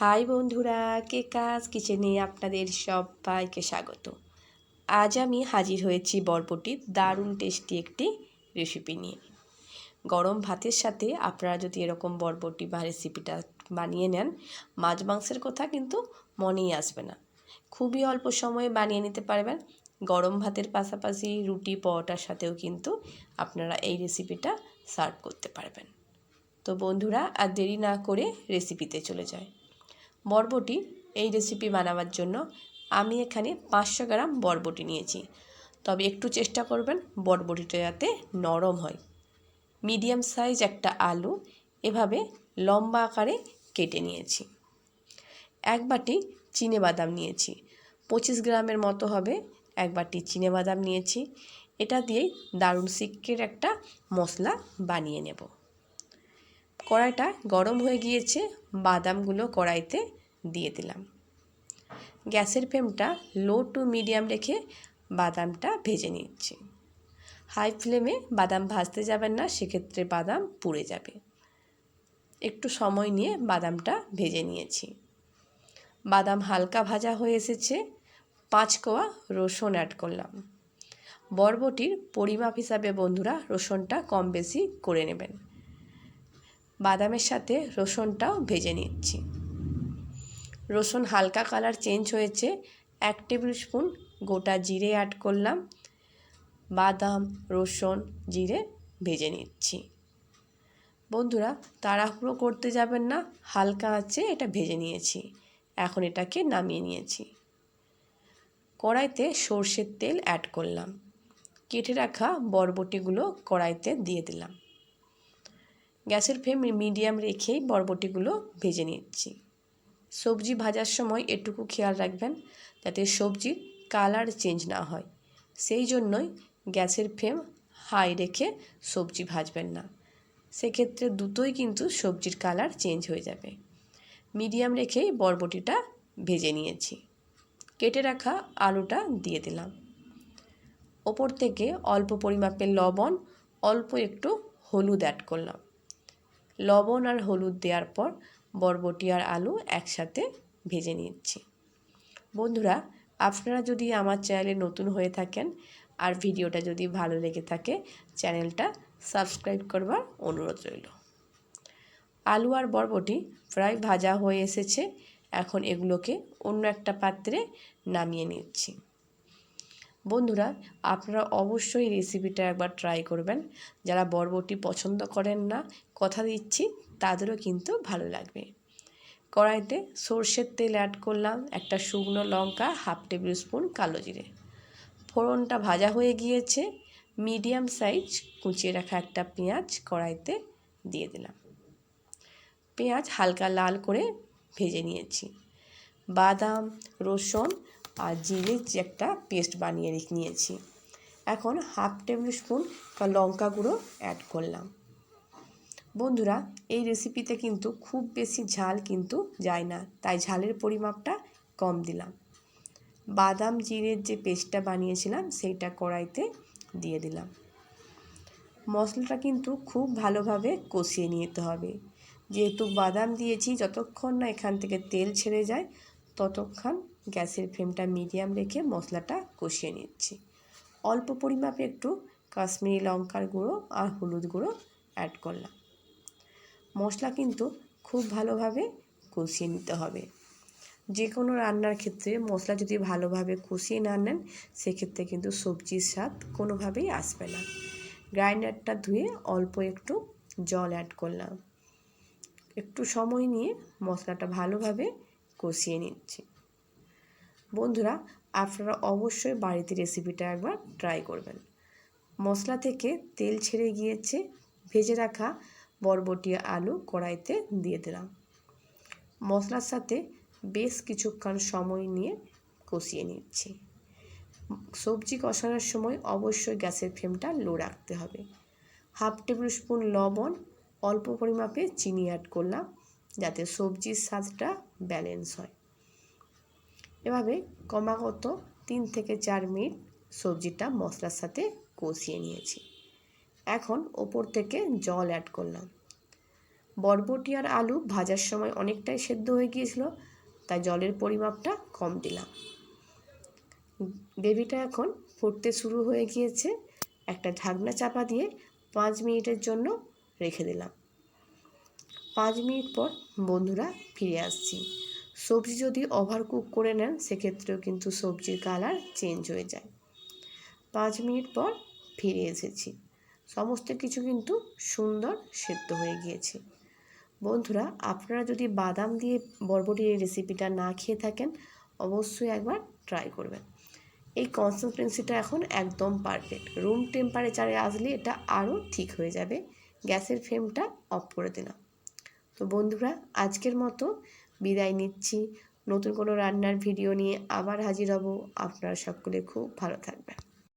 High বন্ধুরা, কে কাজ কিচেনে আপনাদের সবাইকে স্বাগত। আজ আমি হাজির হয়েছি বরবটির দারুণ টেস্টি একটি রেসিপি নিয়ে। গরম ভাতের সাথে আপনারা যদি এরকম বরবটি বা রেসিপিটা বানিয়ে নেন, মাছ মাংসের কথা কিন্তু মনেই আসবে না। খুবই অল্প সময়ে বানিয়ে নিতে পারবেন। গরম ভাতের পাশাপাশি রুটি, পরোটার সাথেও কিন্তু আপনারা এই রেসিপিটা সার্ভ করতে পারবেন। তো বন্ধুরা, আর দেরি না করে রেসিপিতে চলে যায়। বরবটি এই রেসিপি বানাবার জন্য আমি এখানে পাঁচশো গ্রাম বরবটি নিয়েছি। তবে একটু চেষ্টা করবেন বরবটিটা যাতে নরম হয়। মিডিয়াম সাইজ একটা আলু এভাবে লম্বা আকারে কেটে নিয়েছি। এক বাটি চিনে বাদাম নিয়েছি। পঁচিশ গ্রামের মতো হবে এক বাটি চিনে বাদাম নিয়েছি। এটা দিয়েই দারুণ সিক্কের একটা মশলা বানিয়ে নেব। কড়াইটা গরম হয়ে গিয়েছে। বাদামগুলো কড়াইতে দিয়ে দিলাম। গ্যাসের ফ্লেমটা লো টু মিডিয়াম রেখে বাদামটা ভেজে নিচ্ছি। হাই ফ্লেমে বাদাম ভাজতে যাবেন না, সেক্ষেত্রে বাদাম পুড়ে যাবে। একটু সময় নিয়ে বাদামটা ভেজে নিয়েছি। বাদাম হালকা ভাজা হয়ে এসেছে, পাঁচ কোয়া রসুন অ্যাড করলাম। বরবটির পরিমাপ হিসাবে বন্ধুরা রসুনটা কম বেশি করে নেবেন। বাদামের সাথে রসুনটাও ভেজে নিচ্ছি। রসুন হালকা কালার চেঞ্জ হয়েছে। এক টেবিল স্পুন গোটা জিরে অ্যাড করলাম। বাদাম, রসুন, জিরে ভেজে নিচ্ছি। বন্ধুরা, তাড়াহুড়ো করতে যাবেন না, হালকা আছে, এটা ভেজে নিয়েছি। এখন এটাকে নামিয়ে নিয়েছি। কড়াইতে সর্ষের তেল অ্যাড করলাম। কেটে রাখা বরবটিগুলো কড়াইতে দিয়ে দিলাম। গ্যাসের ফ্লেম মিডিয়াম রেখেই বরবটিগুলো ভেজে নিচ্ছি। সবজি ভাজার সময় এটুকু খেয়াল রাখবেন যাতে সবজির কালার চেঞ্জ না হয়। সেই জন্যই গ্যাসের ফ্লেম হাই রেখে সবজি ভাজবেন না। সেক্ষেত্রে দুটোই কিন্তু সবজির কালার চেঞ্জ হয়ে যাবে। মিডিয়াম রেখেই বরবটিটা ভেজে নিয়েছি। কেটে রাখা আলুটা দিয়ে দিলাম। ওপর থেকে অল্প পরিমাপের লবণ, অল্প একটু হলুদ অ্যাড করলাম। লবণ আর হলুদ দেওয়ার পর বরবটি আর আলু একসাথে ভেজে নিচ্ছি। বন্ধুরা, আপনারা যদি আমার চ্যানেলে নতুন হয়ে থাকেন আর ভিডিওটা যদি ভালো লেগে থাকে, চ্যানেলটা সাবস্ক্রাইব করবার অনুরোধ রইল। আলু আর বরবটি প্রায় ভাজা হয়ে এসেছে, এখন এগুলোকে অন্য একটা পাত্রে নামিয়ে নিচ্ছি। বন্ধুরা, আপনারা অবশ্যই রেসিপিটা একবার ট্রাই করবেন। যারা বরবটি পছন্দ করেন না, কথা দিচ্ছি, তাদেরও কিন্তু ভালো লাগবে। কড়াইতে সর্ষের তেল অ্যাড করলাম, একটা শুকনো লঙ্কা হাফ টেবিল স্পুন কালো জিরে। ফোড়নটা ভাজা হয়ে গিয়েছে মিডিয়াম সাইজ কুচিয়ে রাখা একটা পেঁয়াজ কড়াইতে দিয়ে দিলাম। পেঁয়াজ হালকা লাল করে ভেজে নিয়েছি। বাদাম, রসুন আর জিরে একটা পেস্ট বানিয়ে রেখে নিয়েছি। এখন হাফ টেবিল স্পুন লঙ্কা গুঁড়ো অ্যাড করলাম। বন্ধুরা, এই রেসিপিতে কিন্তু খুব বেশি ঝাল কিন্তু যায় না, তাই ঝালের পরিমাপটা কম দিলাম। বাদাম জিরের যে পেস্টটা বানিয়েছিলাম, সেইটা কড়াইতে দিয়ে দিলাম। মশলাটা কিন্তু খুব ভালোভাবে কষিয়ে নিতে হবে। যেহেতু বাদাম দিয়েছি, যতক্ষণ না এখান থেকে তেল ছেড়ে যায়, ততক্ষণ গ্যাসের ফ্লেমটা মিডিয়াম রেখে মশলাটা কষিয়ে নিচ্ছি। অল্প পরিমাপে একটু কাশ্মীরি লঙ্কার গুঁড়ো আর হলুদ গুঁড়ো অ্যাড করলাম। মশলা কিন্তু খুব ভালোভাবে কষিয়ে নিতে হবে। যে কোনো রান্নার ক্ষেত্রে মশলা যদি ভালোভাবে কষিয়ে না নেন, সেক্ষেত্রে কিন্তু সবজির স্বাদ কোনোভাবেই আসবে না। গ্রাইন্ডারটা ধুয়ে অল্প একটু জল অ্যাড করলাম। একটু সময় নিয়ে মশলাটা ভালোভাবে কষিয়ে নিচ্ছি। বন্ধুরা, আপনারা অবশ্যই বাড়িতে রেসিপিটা একবার ট্রাই করবেন। মশলা থেকে তেল ছেড়ে গিয়েছে, ভেজে রাখা বরবটি আলু কড়াইতে দিয়ে দিলাম। মশলার সাথে বেশ কিছুক্ষণ সময় নিয়ে কষিয়ে নিচ্ছি। সবজি কষানোর সময় অবশ্যই গ্যাসের ফ্লেমটা লো রাখতে হবে। হাফ টেবিল স্পুন লবণ, অল্প পরিমাপে চিনি অ্যাড করলাম, যাতে সবজির স্বাদটা ব্যালেন্স হয়। এভাবে ক্রমাগত তিন থেকে চার মিনিট সবজিটা মশলার সাথে কষিয়ে নিয়েছি। এখন ওপর থেকে জল অ্যাড করলাম। বরবটি আর আলু ভাজার সময় অনেকটাই সেদ্ধ হয়ে গিয়েছিল, তাই জলের পরিমাপটা কম দিলাম। গ্রেভিটা এখন ফুটতে শুরু হয়ে গিয়েছে। একটা ঢাকনা চাপা দিয়ে পাঁচ মিনিটের জন্য রেখে দিলাম। পাঁচ মিনিট পর বন্ধুরা ফিরে আসছি। সবজি যদি ওভার কুক করে নেন, সেক্ষেত্রেও কিন্তু সবজির কালার চেঞ্জ হয়ে যায়। পাঁচ মিনিট পর ফিরে এসেছি। সমস্ত কিছু কিন্তু সুন্দর সেদ্ধ হয়ে গিয়েছে। বন্ধুরা, আপনারা যদি বাদাম দিয়ে বরবটির এই রেসিপিটা না খেয়ে থাকেন, অবশ্যই একবার ট্রাই করবেন। এই কনসিস্টেন্সিটা এখন একদম পারফেক্ট রুম টেম্পারেচারে আসলে এটা আরও ঠিক হয়ে যাবে। গ্যাসের ফ্লেমটা অফ করে দিলাম। তো বন্ধুরা, আজকের মতো বিদায় নিচ্ছি। নতুন কোনো রান্নার ভিডিও নিয়ে আবার হাজির হব। আপনারা সকলে খুব ভালো থাকবেন।